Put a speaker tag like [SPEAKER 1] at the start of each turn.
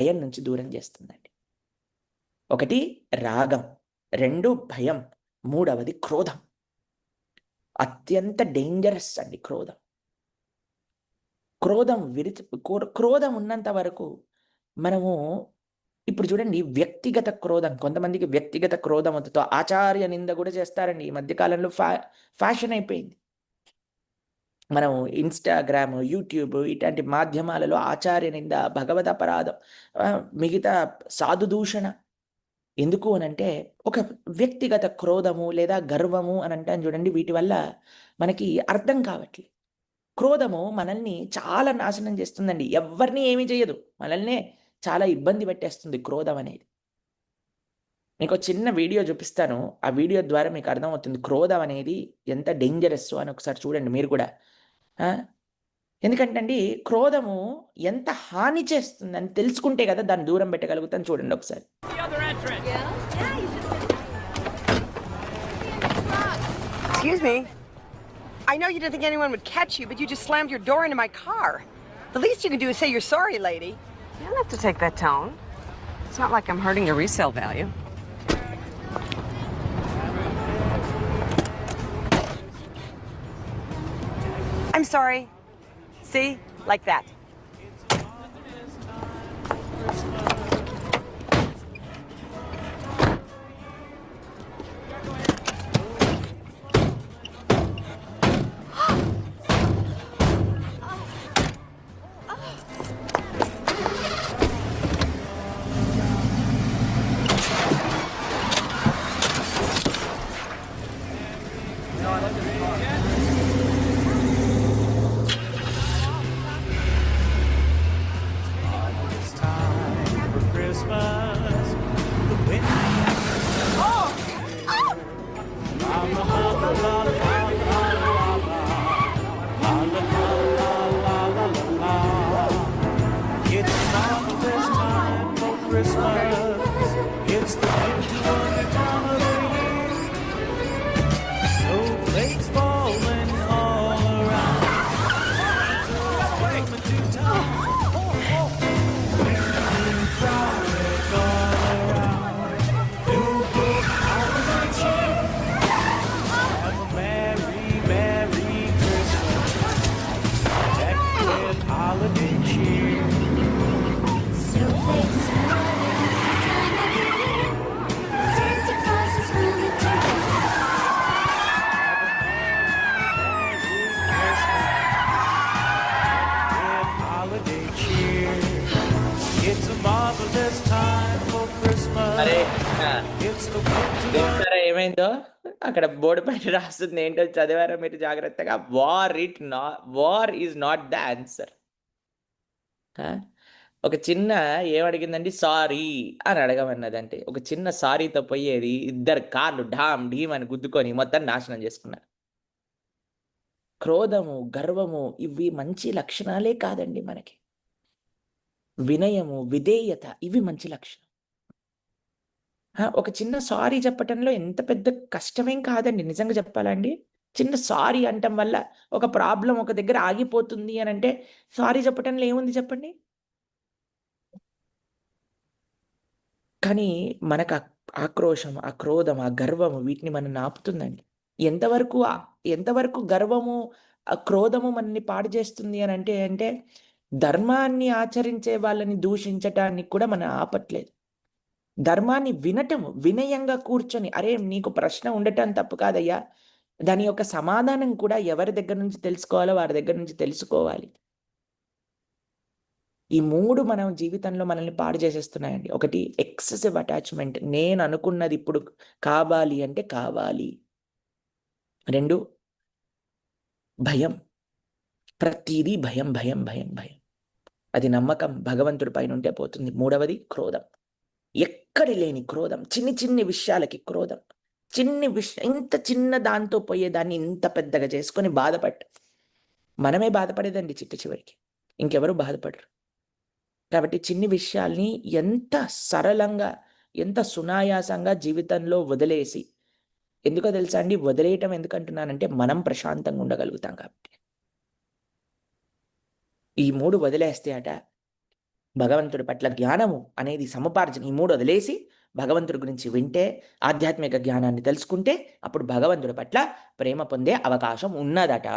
[SPEAKER 1] భయం నుంచి దూరం చేస్తుందండి. ఒకటి రాగం రెండు భయం మూడవది క్రోధం. అత్యంత డేంజరస్ అండి క్రోధం. క్రోధం విరిచి క్రోధం ఉన్నంత వరకు మనము ఇప్పుడు చూడండి వ్యక్తిగత క్రోధం కొంతమందికి వ్యక్తిగత క్రోధంతో ఆచార్య నింద కూడా చేస్తారండి. ఈ మధ్యకాలంలో ఫ్యా ఫ్యాషన్ అయిపోయింది. మనం ఇన్స్టాగ్రామ్ యూట్యూబ్ ఇట్లాంటి మాధ్యమాలలో ఆచార్య నింద భగవద్ అపరాధం మిగతా సాధు దూషణ. ఎందుకు అని అంటే ఒక వ్యక్తిగత క్రోధము లేదా గర్వము అని అంటాను చూడండి వీటి వల్ల మనకి అర్థం కావట్లేదు క్రోధము మనల్ని చాలా నాశనం చేస్తుందండి. ఎవరిని ఏమీ చేయదు మనల్నే చాలా ఇబ్బంది పెట్టేస్తుంది క్రోధం అనేది. మీకు ఒక చిన్న వీడియో చూపిస్తాను. ఆ వీడియో ద్వారా మీకు అర్థమవుతుంది క్రోధం అనేది ఎంత డేంజరస్ అని ఒకసారి చూడండి మీరు కూడా. ఎందుకంటే అండి క్రోధము ఎంత హాని చేస్తుందని తెలుసుకుంటే కదా దాన్ని దూరం పెట్టగలుగుతాను చూడండి ఒకసారి
[SPEAKER 2] Excuse me. I know you didn't think anyone would catch you, but you just slammed your door into my car. The least you can do is say you're sorry, lady.
[SPEAKER 3] You don't have to take that tone. It's not like I'm hurting your resale value.
[SPEAKER 2] I'm sorry. See? Like that.
[SPEAKER 4] Christmas. It's the winter time of
[SPEAKER 1] ఏమైందో? అక్కడ board పైన రాస్తుంది ఏంటో చదివారా మీరు జాగ్రత్తగా. War it నా war is not the answer ఒక చిన్న ఏమడిగిందండి సారీ అని అడగమన్నదంటే ఒక చిన్న సారీతో పోయేది ఇద్దరు కార్లు ఢామ్ ఢీమ్ అని గుద్దుకొని మొత్తం నాశనం చేసుకున్నారు. క్రోధము గర్వము ఇవి మంచి లక్షణాలే కాదండి మనకి. వినయము విధేయత ఇవి మంచి లక్షణం. ఒక చిన్న సారీ చెప్పటంలో ఎంత పెద్ద కష్టమేం కాదండి నిజంగా చెప్పాలండి చిన్న సారీ అంటం వల్ల ఒక ప్రాబ్లం ఒక దగ్గర ఆగిపోతుంది అని అంటే సారీ చెప్పటంలో ఏముంది చెప్పండి? కానీ మనకు ఆక్రోషం ఆ క్రోధం ఆ గర్వము వీటిని మనం నాపుతుందండి. ఎంతవరకు ఎంతవరకు గర్వము ఆ క్రోధము మనల్ని పాడు చేస్తుంది అని అంటే అంటే ధర్మాన్ని ఆచరించే వాళ్ళని దూషించటానికి కూడా మనం ఆపట్లేదు. ధర్మాన్ని వినటం వినయంగా కూర్చొని అరే నీకు ప్రశ్న ఉండటం తప్పు కాదయ్యా. దాని యొక్క సమాధానం కూడా ఎవరి దగ్గర నుంచి తెలుసుకోవాలో వారి దగ్గర నుంచి తెలుసుకోవాలి. ఈ మూడు మనం జీవితంలో మనల్ని పాడు చేసేస్తున్నాయండి. ఒకటి ఎక్సెసివ్ అటాచ్మెంట్ నేను అనుకున్నది ఇప్పుడు కావాలి అంటే కావాలి. రెండు భయం. ప్రతిదీ భయం భయం భయం భయం. అది నమ్మకం భగవంతుడి పైన ఉంటే పోతుంది. మూడవది క్రోధం. ఎక్కడి లేని క్రోధం చిన్ని చిన్ని విషయాలకి క్రోధం. చిన్ని విష ఇంత చిన్న దాంతో పోయేదాన్ని ఇంత పెద్దగా చేసుకొని బాధపడ్డ. మనమే బాధపడేదండి చిట్ట చివరికి. ఇంకెవరు బాధపడరు. కాబట్టి చిన్ని విషయాల్ని ఎంత సరళంగా ఎంత సునాయాసంగా జీవితంలో వదిలేసి ఎందుకో తెలుసా అండి? వదిలేయటం ఎందుకంటున్నానంటే మనం ప్రశాంతంగా ఉండగలుగుతాం కాబట్టి. ఈ మూడు వదిలేస్తే అట భగవంతుడి పట్ల జ్ఞానము అనేది సముపార్జన ఈ మూడు వదిలేసి భగవంతుడి గురించి వింటే ఆధ్యాత్మిక జ్ఞానాన్ని తెలుసుకుంటే అప్పుడు భగవంతుడి పట్ల ప్రేమ పొందే అవకాశం ఉన్నదట.